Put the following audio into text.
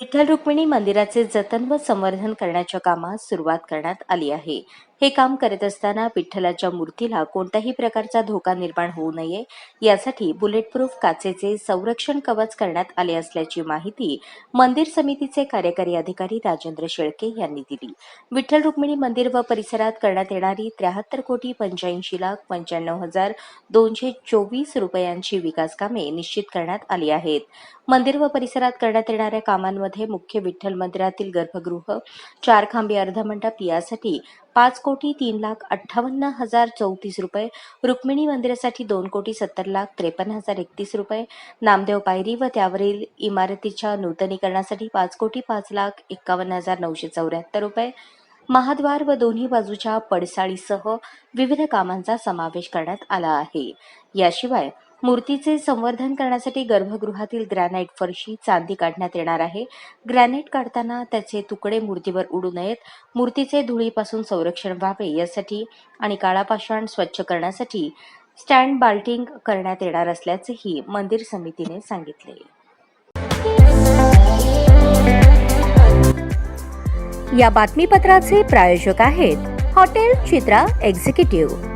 विठ्ठल रुक्मिणी मंदिराचे जतन व संवर्धन करण्याच्या कामास सुरुवात करण्यात आली आहे. हे काम करत असताना विठ्ठलाच्या मूर्तीला कोणत्याही प्रकारचा धोका निर्माण होऊ नये यासाठी बुलेटप्रूफ काचेचे संरक्षण कवच करण्यात आले असल्याची माहिती मंदिर समितीचे कार्यकारी अधिकारी राजेंद्र शेळके यांनी दिली. विठ्ठल रुक्मिणी मंदिर व परिसरात करण्यात येणारी त्र्याहत्तर कोटी पंच्याऐंशी लाख पंच्याण्णव हजार दोनशे चोवीस रुपयांची विकास कामे निश्चित करण्यात आली आहेत. मंदिर व परिसरात करण्यात येणाऱ्या मध्ये मुख्य विठ्ठल मंदिरातील गर्भगृह चार खांबी अर्धमंडप यासाठी पाच कोटी तीन लाख अठ्ठावन्न हजार चौतीस रुपये रुक्मिणी मंदिरासाठी दोन कोटी सत्तर लाख त्रेपन्न हजार एकतीस रुपये नामदेव पायरी व त्यावरील इमारतीच्या नूतनीकरणासाठी पाच कोटी पाच लाख एक्कावन्न हजार नऊशे चौऱ्याहत्तर रुपये. महाद्वार व दोन्ही बाजूच्या पडसाळीसह विविध कामांचा समावेश करण्यात आला आहे. याशिवाय मूर्तीचे संवर्धन करण्यासाठी गर्भगृहातील ग्रॅनाइट फरशी चांदी काढण्यात येणार आहे. ग्रॅनाइट काढताना त्याचे तुकडे मूर्तीवर उडू नयेत. मूर्तीचे धुळीपासून संरक्षण व्हावे यासाठी आणि काळापाषाण स्वच्छ करण्यासाठी स्टँड बाल्टिंग करण्यात येणार असल्याचेही मंदिर समितीने सांगितले. या बातमीपत्राचे प्रायोजक आहेत हॉटेल चित्रा एक्झिक्युटिव्ह.